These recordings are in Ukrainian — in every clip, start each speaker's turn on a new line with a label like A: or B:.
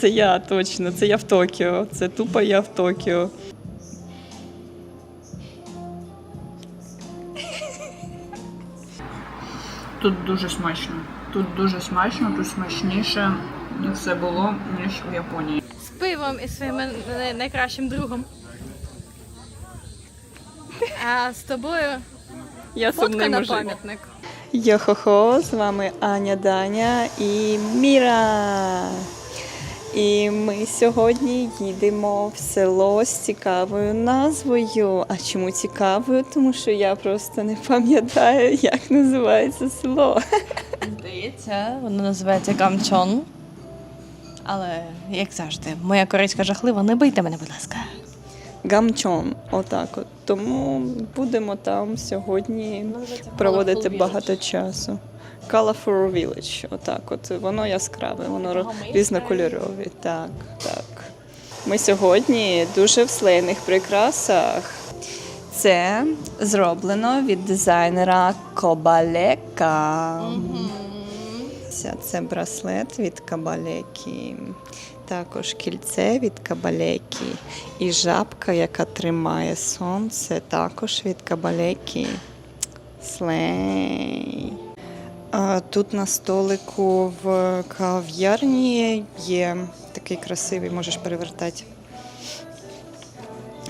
A: це я точно. Це я в Токіо. Це тупо я в Токіо.
B: Тут дуже смачно. Тут дуже смачно, тут смачніше все було, ніж в Японії.
C: з пивом і своїм найкращим другом. А з тобою
A: Я
C: фотка на пам'ятник.
A: Йо-хо-хо, з вами Аня Даня і Міра. І ми сьогодні їдемо в село з цікавою назвою. А чому цікавою? Тому що я просто не пам'ятаю, як називається село.
D: Здається, воно називається Гамчон. Але, як завжди, моя корейська жахлива, не бийте мене, будь ласка.
A: Гамчон, отак от. Тому будемо там сьогодні проводити багато часу. Colorful Village, отак от. Воно яскраве, воно різнокольорове. Так, так. Ми сьогодні дуже в слейних прикрасах. Це зроблено від дизайнера Кобалека. Це, це браслет від Кабалекі. Також кільце від Кабалекі. І жабка, яка тримає сонце, також від Кабалекі. Слей. Тут на столику в кав'ярні є такий красивий, можеш перевертати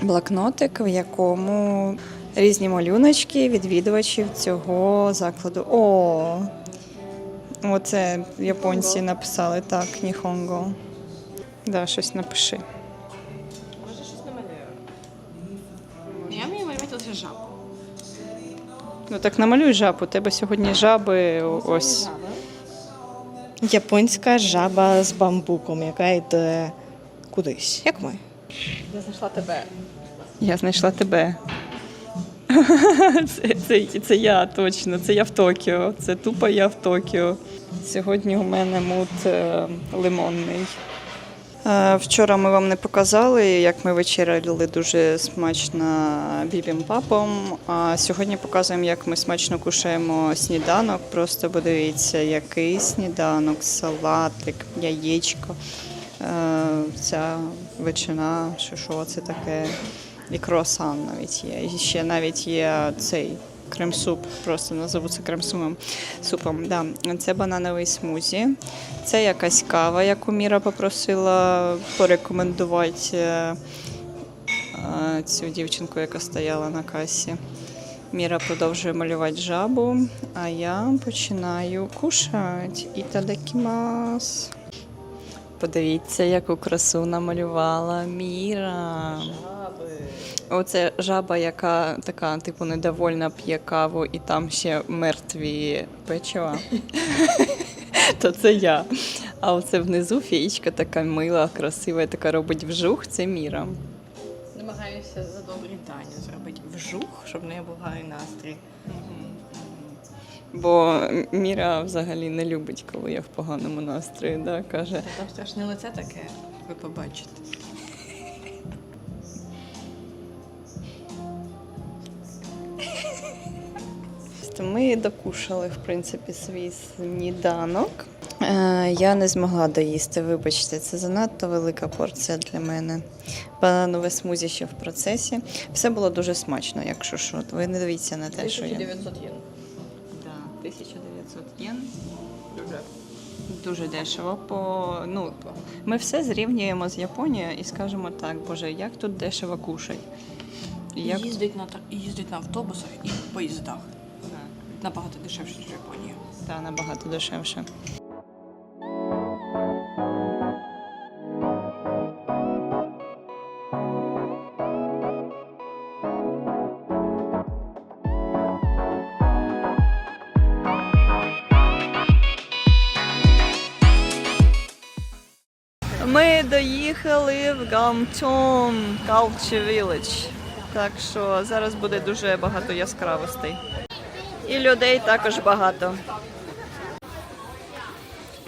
A: блокнотик, в якому різні малюночки відвідувачів цього закладу. О, оце японці написали так, Ніхонго. Да, щось напиши. Ну так намалюй жабу. У тебе сьогодні жаби ось.
D: Японська жаба з бамбуком, яка йде кудись. Як ми? Я знайшла тебе.
A: Я знайшла тебе. Це, це, це я точно, це я в Токіо. Це тупо я в Токіо. Сьогодні у мене мут е, лимонний. Е, Вчора ми вам не показали, як ми вечеряли дуже смачно бібімпапом. А сьогодні показуємо, як ми смачно кушаємо сніданок. Просто подивіться, який сніданок, салатик, яєчко, е, ця ветчина, що що це таке. І круасан навіть є. І ще навіть є цей крем-суп, просто назову це крем-супом. Супом. Да. Це банановий смузі. Це якась кава, яку Міра попросила порекомендувати е, цю дівчинку, яка стояла на касі. Міра продовжує малювати жабу, а я починаю кушати. Ітадакімас. Подивіться, яку красу намалювала Міра. Оце жаба, яка така, типу, недовольна п'є каву, і там ще мертві печива. То це я. А оце внизу фієчка така мила, красива, така робить вжух, це Міра.
D: Намагаюся за добрі дані зробити вжух, щоб не був гарний настрій.
A: Бо Міра взагалі не любить, коли я в поганому настрої, да, каже.
D: Там страшне лице таке, ви побачите.
A: Ми докушали, в принципі, свій сніданок. Е, Я не змогла доїсти, вибачте, це занадто велика порція для мене. Бананове смузі ще в процесі. Все було дуже смачно, якщо що. Ви не дивіться на те, що я.
D: 1900 єн.
A: Да, 1900 єн. Дуже. Дуже дешево. По, ну, ми все зрівнюємо з Японією і скажемо так, боже, як тут дешево кушать. Як...
D: Їздить на, їздить на автобусах і поїздах. Набагато дешевше, ніж Японії.
A: Та набагато дешевше. Ми доїхали в Гамчон, Culture. Так що зараз буде дуже багато яскравостей. І людей також багато.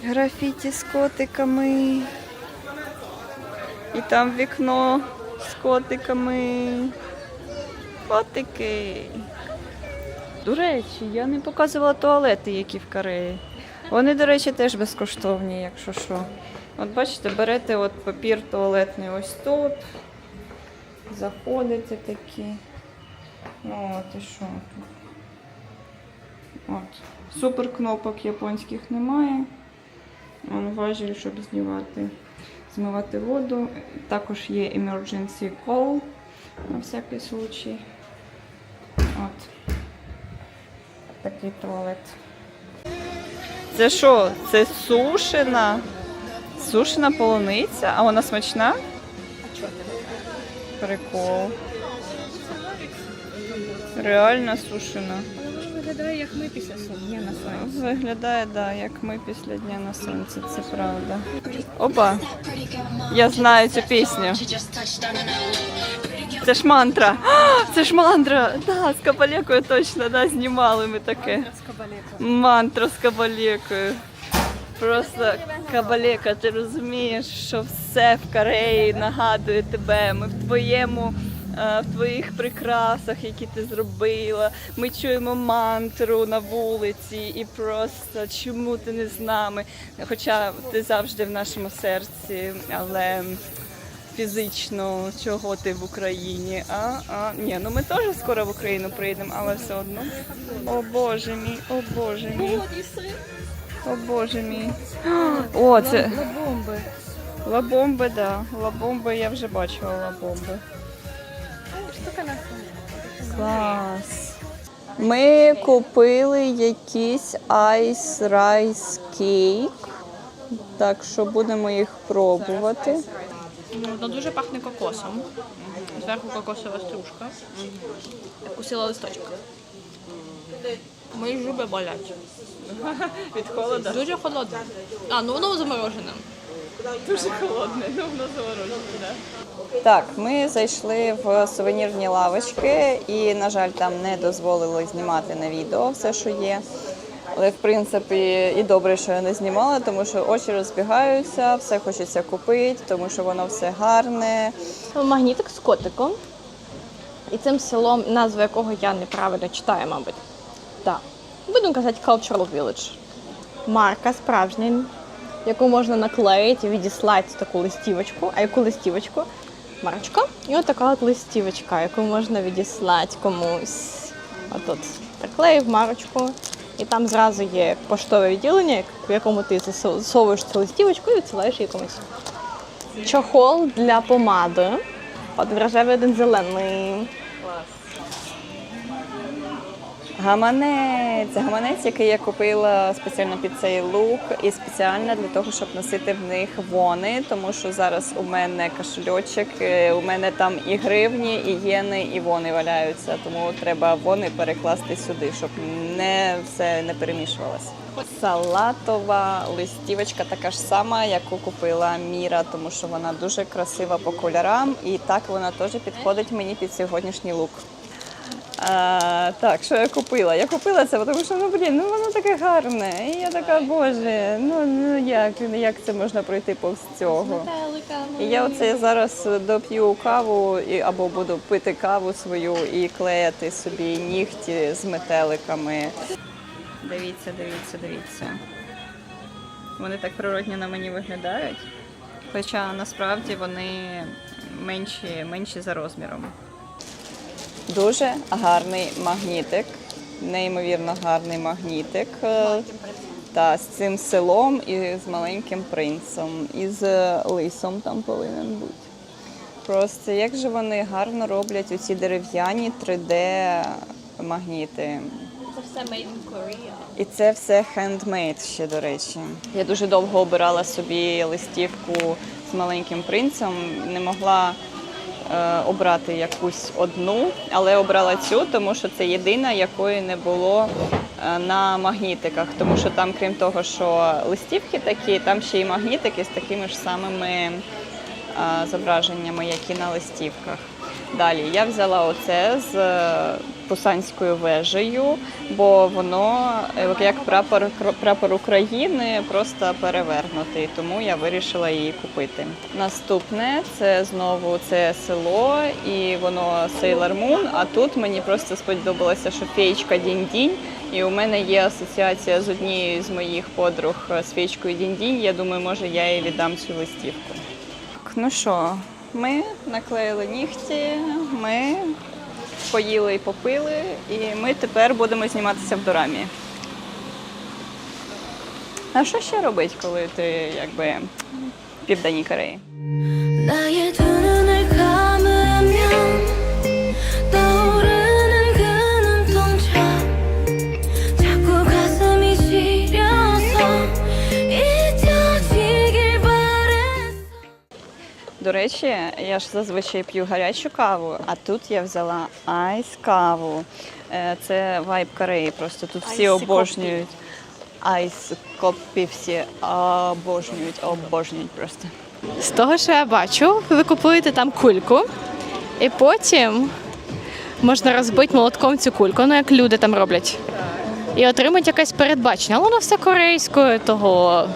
A: Графіті з котиками. І там вікно з котиками. Котики. До речі, я не показувала туалети, які в Кореї. Вони, до речі, теж безкоштовні, якщо що. От бачите, берете от папір туалетний ось тут. Заходите такі. Ну, от і що тут. От. Супер кнопок японських немає. Вон важіль, щоб знімати, змивати воду. Також є emergency call на всякий случай. От. Такий туалет. Це що? Це сушена? Сушена полуниця? А вона смачна? Прикол. Реально сушена.
C: Виглядає, як ми після дня на сонці.
A: Виглядає, да, як ми після дня на сонці, це правда. Опа! Я знаю цю пісню. Це ж мантра. А, Це ж мантра! Да, з кабалекою точно, да, знімали ми таке. Мантра з кабалекою. Просто кабалека, ти розумієш, що все в Кореї нагадує тебе. Ми в твоєму. Е, В твоїх прикрасах, які ти зробила, ми чуємо мантру на вулиці, і просто чому ти не з нами? Хоча ти завжди в нашому серці, але фізично чого ти в Україні? А, а ні, ну ми теж скоро в Україну прийдемо, але все одно. О Боже мій, о Боже мій. О Боже мій. О, це
C: бомби.
A: лабомби, да. Лабомби я вже бачила лабомби.
C: Штука
A: Клас. Ми купили якийсь айс райс кейк. Так що будемо їх пробувати.
D: Воно дуже пахне кокосом. Зверху кокосова стружка. Я Вкусила листочок. Мої зуби болять.
A: Від холоду.
D: Дуже холодне. А, ну воно заморожене.
A: Дуже холодне, ну воно заворожено, да. Так, ми зайшли в сувенірні лавочки і, на жаль, там не дозволили знімати на відео все, що є. Але в принципі і добре, що я не знімала, тому що очі розбігаються, все хочеться купити, тому що воно все гарне.
D: Магнітик з котиком. І цим селом, назва якого я неправильно читаю, мабуть. Так. Будемо казати Cultural Village. Марка справжня, яку можна наклеїти і відіслати таку листівочку. А яку листівочку? Марочка. І от така от листівочка, яку можна відіслати комусь. Отут приклеїв марочку. І там зразу є поштове відділення, в якому ти засовуєш цю листівочку і відсилаєш її комусь. Чохол для помади. От вражевий один зелений.
A: Гаманець. Гаманець, який я купила спеціально під цей лук, і спеціально для того, щоб носити в них вони, тому що зараз у мене кошельочок, е, у мене там і гривні, і єни, і вони валяються. Тому треба вони перекласти сюди, щоб не все не перемішувалося. Салатова листівочка така ж сама, яку купила Міра, тому що вона дуже красива по кольорам, і так вона теж підходить мені під сьогоднішній лук. А, так, що я купила? Я купила це, тому що ну блін, ну воно таке гарне. І я така, боже, ну, ну як, як це можна пройти повз цього? І я оце зараз доп'ю каву і, або буду пити каву свою і клеяти собі нігті з метеликами. Дивіться, дивіться, дивіться. Вони так природньо на мені виглядають. Хоча насправді вони менші, менші за розміром. Дуже гарний магнітик, неймовірно гарний магнітик. е, Та з цим селом і з маленьким принцем, і з лисом там повинен бути. Просто як же вони гарно роблять оці дерев'яні 3D магніти.
D: Це все made in Korea.
A: І це все хендмейд ще, до речі. Я дуже довго обирала собі листівку з маленьким принцем. Не могла е, обрати якусь одну, але обрала цю, тому що це єдина, якої не було е, на магнітиках. Тому що там, крім того, що листівки такі, там ще й магнітики з такими ж самими е, зображеннями, як і на листівках. Далі я взяла оце з е, Пусанською вежею, бо воно е, як прапор, прапор України просто перевернутий, тому я вирішила її купити. Наступне це знову це село, і воно Sailor Moon, А тут мені просто сподобалося, що феєчка Дінь-Дінь. І у мене є асоціація з однією з моїх подруг е, з феєчкою Дінь-Дінь. Я думаю, може я їй віддам цю листівку. Ну що, ми наклеїли нігті, ми поїли і попили, і ми тепер будемо зніматися в дорамі. А що ще робить, коли ти якби в Південній Кореї? До речі, я ж зазвичай п'ю гарячу каву, а тут я взяла айс каву. Е, Це вайб Кореї. Просто тут всі обожнюють. Айс копі всі обожнюють, обожнюють просто.
D: З того, що я бачу, ви купуєте там кульку, і потім можна розбити молотком цю кульку, ну як люди там роблять. І отримати якесь передбачення. Але воно все корейською, того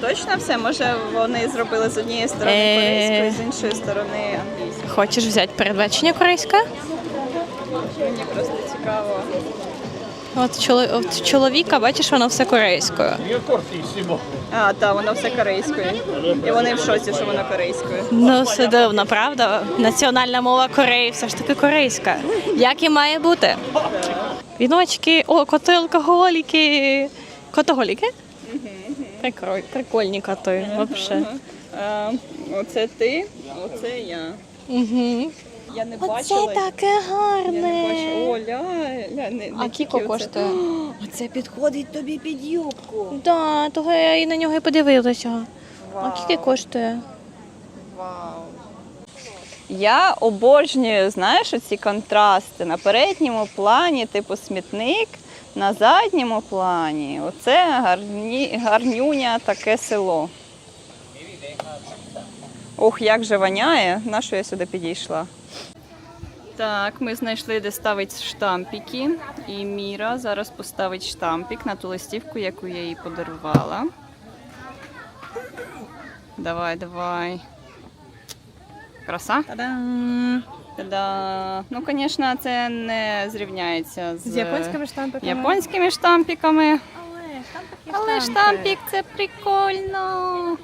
A: точно все? Може вони зробили з однієї сторони
D: Е.
A: корейською, з іншої сторони англійською.
D: хочеш взяти передбачення корейське?
A: Мені просто цікаво.
D: От, чоло- от чоловіка, бачиш, воно все корейською.
A: А, так, воно все корейською. І вони в шоці, що воно корейською.
D: Ну, все дивно, правда? Національна мова Кореї все ж таки корейська. Як і має бути. Віночки, о, коти алкоголіки. Котоголіки? Прикольні, прикольні коти, взагалі.
A: А, оце ти, оце я.
D: Угу.
A: Я не
D: Оце
A: бачила.
D: таке
A: Я не
D: гарне.
A: бачила. О, ля, ля, не,
D: А
A: не
D: кіко
A: оце.
D: коштує?
A: Оце підходить тобі під юбку.
D: Да, того я і на нього і подивилася. А скільки коштує?
A: Вау. Я обожнюю, знаєш, ці контрасти. На передньому плані, типу смітник, на задньому плані. Оце гарні, гарнюня таке село. Ох, як же воняє. На що я сюди підійшла? Так, ми знайшли, де ставить штампики. І Міра зараз поставить штампик на ту листівку, яку я їй подарувала. Давай, давай. Краса?
D: Та-дам!
A: Та-да. Ну, звісно, це не зрівняється з,
C: З японськими штампиками.
A: японськими штампиками.
C: Але штампик є
A: Але штампик це прикольно.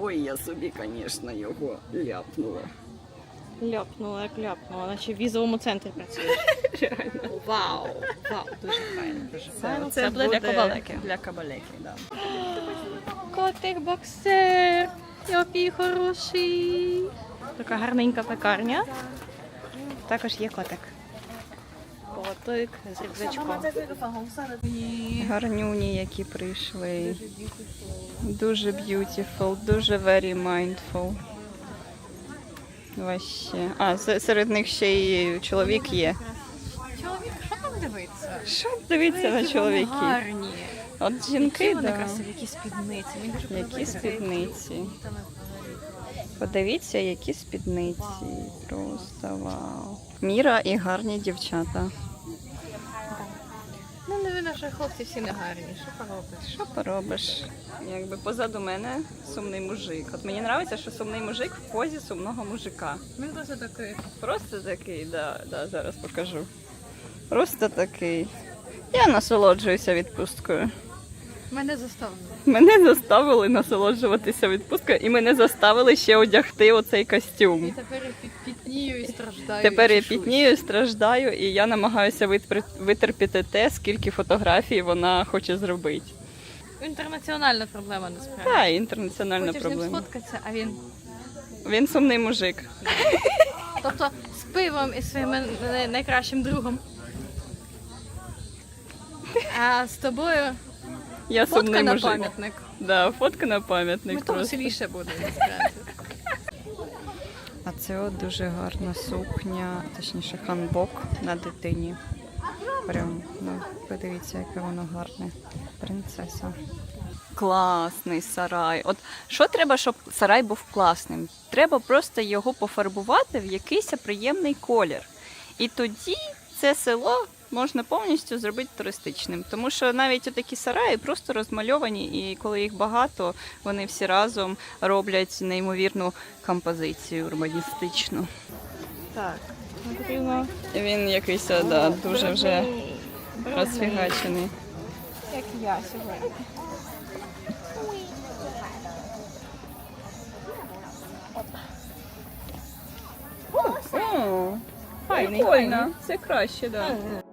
A: Ой, я собі, звісно, його ляпнула.
D: Ляпнула, як ляпнула, наче в візовому центрі працює. Вау! Вау, дуже файно, дуже файно. Це, буде для кабалеки.
A: Для кабалеки, да.
D: Котик боксер, який хороший. Така гарненька пекарня. Також є котик. Котик з рюкзачком.
A: Гарнюні, які прийшли. Дуже beautiful, дуже very mindful. Вообще. А, серед них ще й чоловік є.
C: Чоловік, що там дивиться?
A: Що дивіться на чоловіків?
C: Гарні.
A: От жінки, да.
C: красиві, які спідниці. Мені дуже
A: Які спідниці. Подивіться, які спідниці. Просто вау. Міра і гарні дівчата.
C: Ну, не що хлопці всі не гарні. Що поробиш?
A: Що поробиш? Якби позаду мене сумний мужик. От мені подобається, що сумний мужик в позі сумного мужика.
C: Він просто такий.
A: Просто такий, да, да, зараз покажу. Просто такий. Я насолоджуюся відпусткою.
C: Мене заставили.
A: Мене заставили насолоджуватися відпусткою, і мене заставили ще одягти оцей костюм.
C: І тепер я пітнію і страждаю.
A: Тепер
C: і
A: я
C: чешусь.
A: пітнію, страждаю, і я намагаюся витр- витерпіти те, скільки фотографій вона хоче зробити.
D: Інтернаціональна проблема насправді.
A: Та інтернаціональна
C: Хочеш з ним
A: проблема.
C: сфоткатися, а він.
A: Він сумний мужик.
D: Тобто з пивом і своїм най- найкращим другом. А з тобою
A: Я
D: фотка
A: сумний
D: на
A: мужик.
D: пам'ятник.
A: Да, фотка на пам'ятник
C: Ми тому
A: просто.
C: веселіше буде насправді.
A: А це от дуже гарна сукня, точніше ханбок на дитині. Прям, ну, подивіться, яке воно гарне. Принцеса. Класний сарай. От що треба, щоб сарай був класним? Треба просто його пофарбувати в якийсь приємний колір. І тоді це село можна повністю зробити туристичним. Тому що навіть такі сараї просто розмальовані, і коли їх багато, вони всі разом роблять неймовірну композицію урбаністичну. Так, потрібно. Він якийсь да, дуже вже розфігачений.
D: Як я сьогодні.
A: О, прикольно. Це краще, так. Да.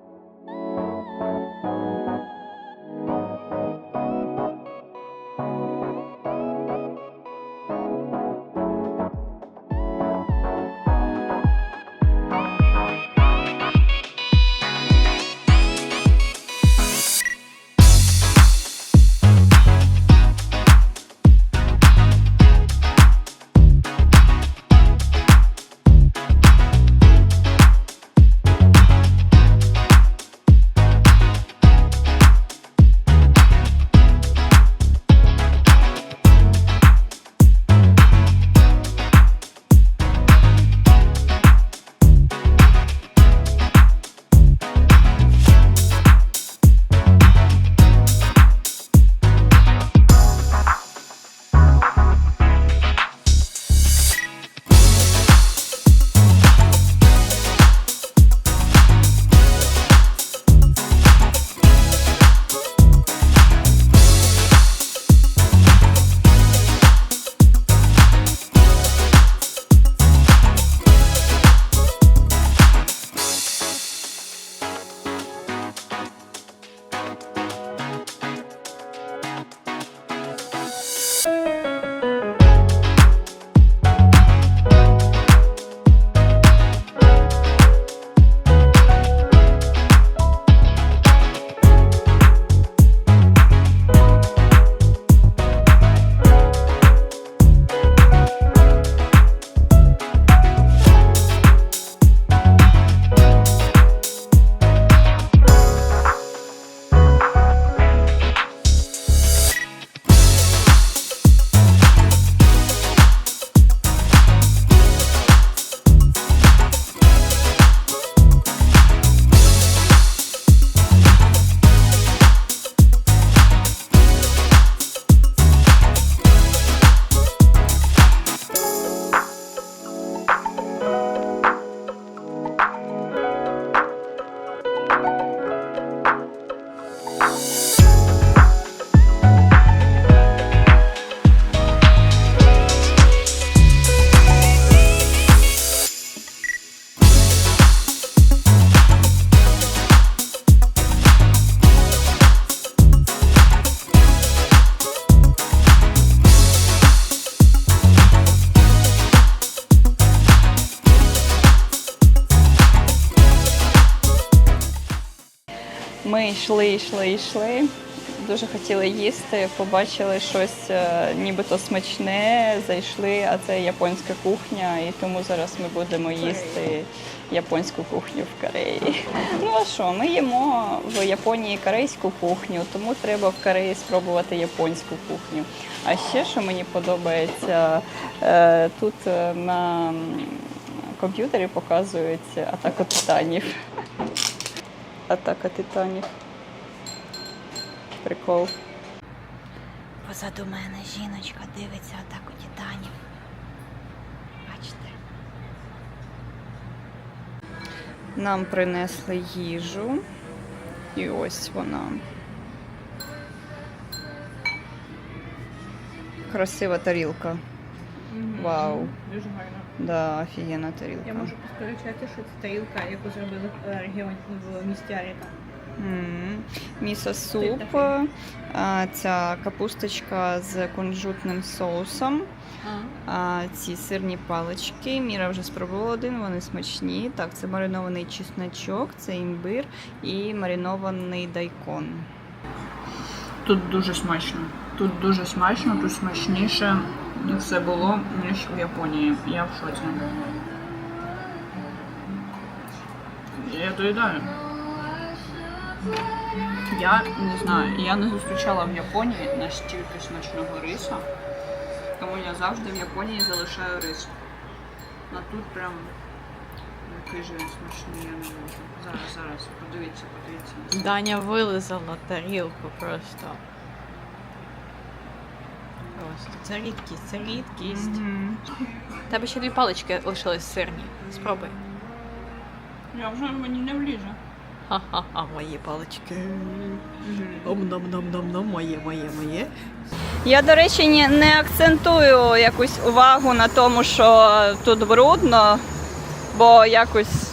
A: Йшли, йшли, йшли. Дуже хотіли їсти, побачили щось е, нібито смачне, зайшли, а це японська кухня, і тому зараз ми будемо їсти японську кухню в Кореї. Ну а що, ми їмо в Японії корейську кухню, тому треба в Кореї спробувати японську кухню. А ще що мені подобається, е, тут е, на комп'ютері показують атаку титанів. Атака титанів. Прикол.
E: Позаду мене жіночка дивиться атаку титанів. Бачите?
A: Нам принесли їжу. І ось вона. Красива тарілка. Вау.
B: Дуже гарно.
A: Да, офігенна тарілка.
B: Я можу посперечати, що це тарілка, яку зробили в регіоні в місті Аріка.
A: М, Місо суп, ця капусточка з кунжутним соусом. А, ці сирні палички. Міра вже спробувала один, вони смачні. Так, це маринований чесночок, це імбир і маринований дайкон.
B: Тут дуже смачно. Тут дуже смачно, тут смачніше все було, ніж в Японії. Я в шоці. Я доїдаю. Я не знаю, я не зустрічала в Японії настільки смачного риса, тому я завжди в Японії залишаю рис. А тут прям який же він смачний, я не можу. Зараз, зараз, подивіться, подивіться.
D: Даня вилизала тарілку просто. Просто це рідкість, це рідкість. У тебе ще дві палички лишились сирні. Спробуй.
B: Я вже мені не влізе.
D: Ха-ха-ха, мої палички. Ом-ном-ном-ном-ном, моє, моє, моє.
A: Я, до речі, не акцентую якусь увагу на тому, що тут брудно, бо якось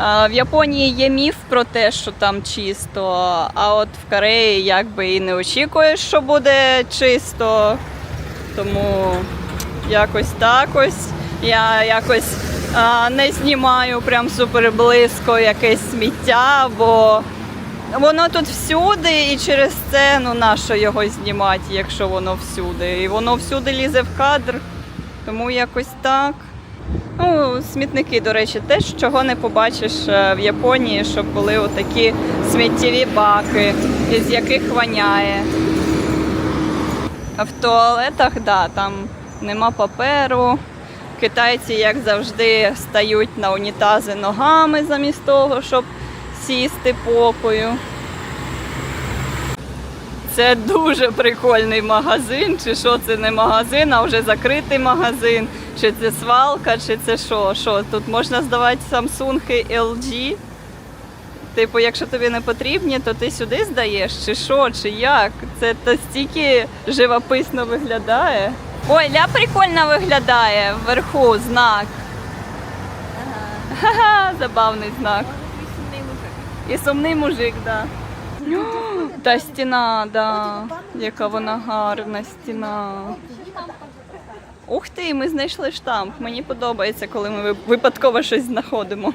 A: е, в Японії є міф про те, що там чисто, а от в Кореї якби і не очікуєш, що буде чисто. Тому якось так ось. Я якось не знімаю прям супер близько якесь сміття, бо Воно тут всюди, і через це ну нащо його знімати, якщо воно всюди. І воно всюди лізе в кадр. Тому якось так. Ну, смітники, до речі, теж чого не побачиш е, в Японії, щоб були отакі сміттєві баки, із яких воняє. В туалетах, да, там нема паперу. Китайці, як завжди, стають на унітази ногами замість того, щоб сісти покою. Це дуже прикольний магазин, чи що це не магазин, а вже закритий магазин, чи це свалка, чи це що? Що тут можна здавати Samsung LG? Типу, якщо тобі не потрібні, то ти сюди здаєш, чи що, чи як? Це настільки живописно виглядає. Ой, ля прикольно виглядає вверху знак. Ага, забавний знак. І сумний мужик, так. Да. Та стіна, да. Яка вона гарна стіна. Ух ти, ми знайшли штамп. Мені подобається, коли ми випадково щось знаходимо.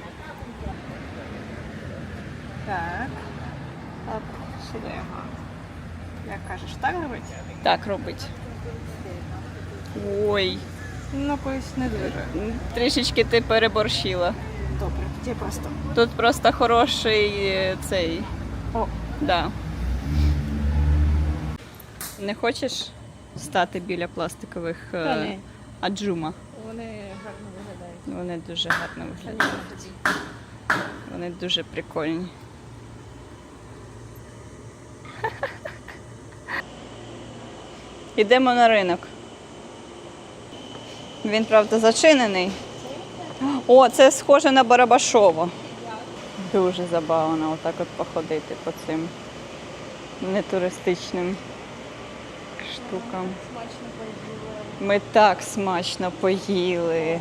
A: Так. Оп, сюди. Як кажеш, так робить? Так робить. Ой,
D: Ну, колись не дуже.
A: трішечки ти переборщила.
D: Добре, тоді просто.
A: Тут просто хороший е, цей.
D: О.
A: Да. Не хочеш стати біля пластикових е,
D: Та ні.
A: аджума?
D: Вони гарно виглядають.
A: Вони дуже гарно виглядають. Вони дуже прикольні. Йдемо на ринок. Він, правда, зачинений. О, це схоже на Барабашово. Дуже забавно отак от походити по цим нетуристичним штукам. Ми так смачно поїли.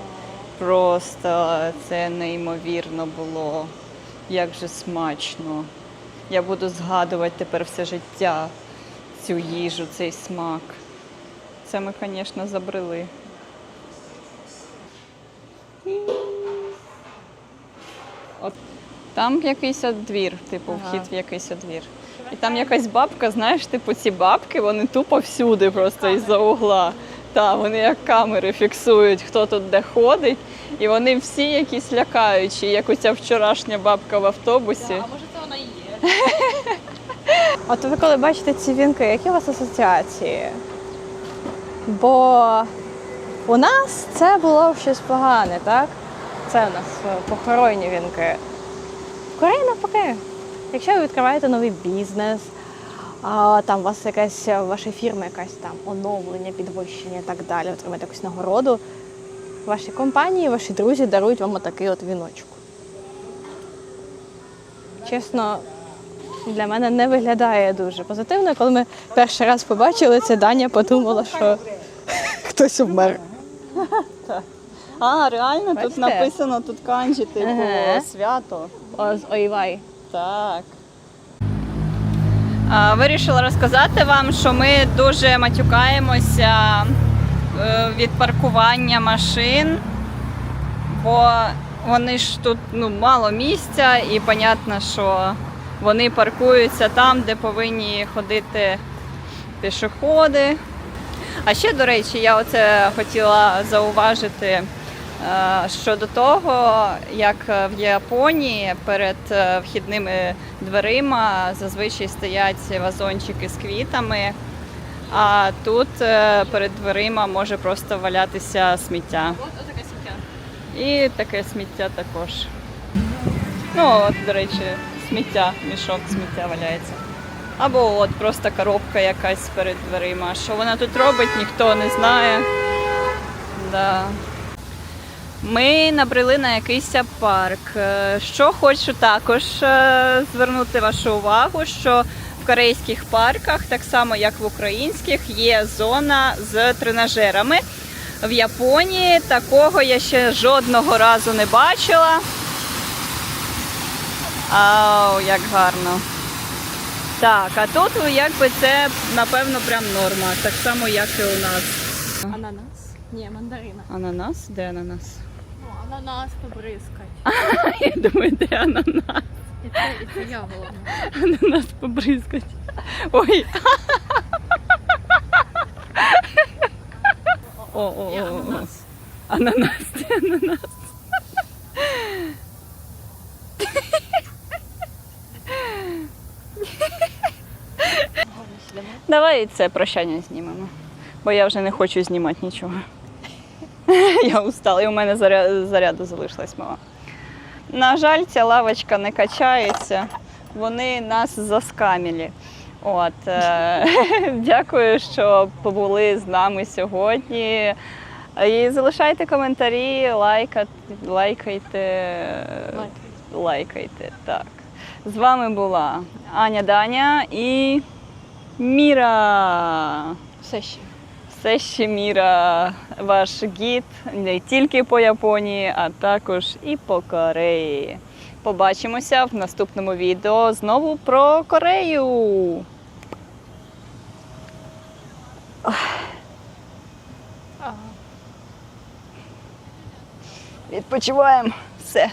A: Просто це неймовірно було. Як же смачно. Я буду згадувати тепер все життя цю їжу, цей смак. Це ми, звісно, забрели. От там якийсь двір, типу,
D: Ага.
A: вхід в якийсь двір. І там якась бабка, знаєш, типу, ці бабки, вони тупо всюди просто із-за угла. Так, вони як камери фіксують, хто тут де ходить. І вони всі якісь лякаючі, як оця вчорашня бабка в автобусі.
D: А може це вона і є. От ви коли бачите ці вінки, які у вас асоціації? Бо у нас це було щось погане, так? Це у нас е, похоронні вінки. В Кореї навпаки. Якщо ви відкриваєте новий бізнес, а там у вас якась е, ваша фірма, якась там оновлення, підвищення і так далі, отримаєте якусь нагороду, ваші компанії, ваші друзі дарують вам отакий от віночок. Чесно, для мене не виглядає дуже позитивно. Коли ми перший раз побачили це, Даня подумала, що хтось вмер.
A: А, реально, тут
D: Бачите?
A: написано тут канджі, типу,
D: Ага.
A: свято.
D: О, Ойвай.
A: Так. А, Вирішила розказати вам, що ми дуже матюкаємося е, від паркування машин, бо вони ж тут ну, мало місця, і понятно, що вони паркуються там, де повинні ходити пішоходи. А ще, до речі, я оце хотіла зауважити. Е, Щодо того, як е, в Японії перед е, вхідними дверима зазвичай стоять вазончики з квітами, а тут перед дверима може просто валятися сміття.
B: Таке.
A: І таке сміття також. Ну, от, до речі, сміття, мішок сміття валяється. Або от просто коробка якась перед дверима. Що вона тут робить, ніхто не знає. Да. Ми набрели на якийсь парк. Е, Що хочу також е, звернути вашу увагу, що в корейських парках, так само як в українських, є зона з тренажерами. В Японії такого я ще жодного разу не бачила. Ау, як гарно. Так, а тут якби це, напевно, прям норма, так само, як і у нас.
D: Ананас? Ні, мандарина.
A: Ананас? Де ананас?
D: Ну, ананас побризкать.
A: Я думаю, де ананас?
C: І це, і це я головна.
A: Ананас побризкать. Ой. О, о,
C: Я
A: о, о.
C: ананас.
A: Ананас, де ананас. Давай це прощання знімемо, бо я вже не хочу знімати нічого. Я устала, і у мене заряду залишилась мало. На жаль, ця лавочка не качається, вони нас заскамілі. От, е, дякую, що побули з нами сьогодні. І залишайте коментарі, лайка, лайкайте, лайкайте. Так. З вами була Аня Даня і Міра.
D: Все ще.
A: Все ще Міра, ваш гід не тільки по Японії, а також і по Кореї. Побачимося в наступному відео знову про Корею. Відпочиваємо. Все.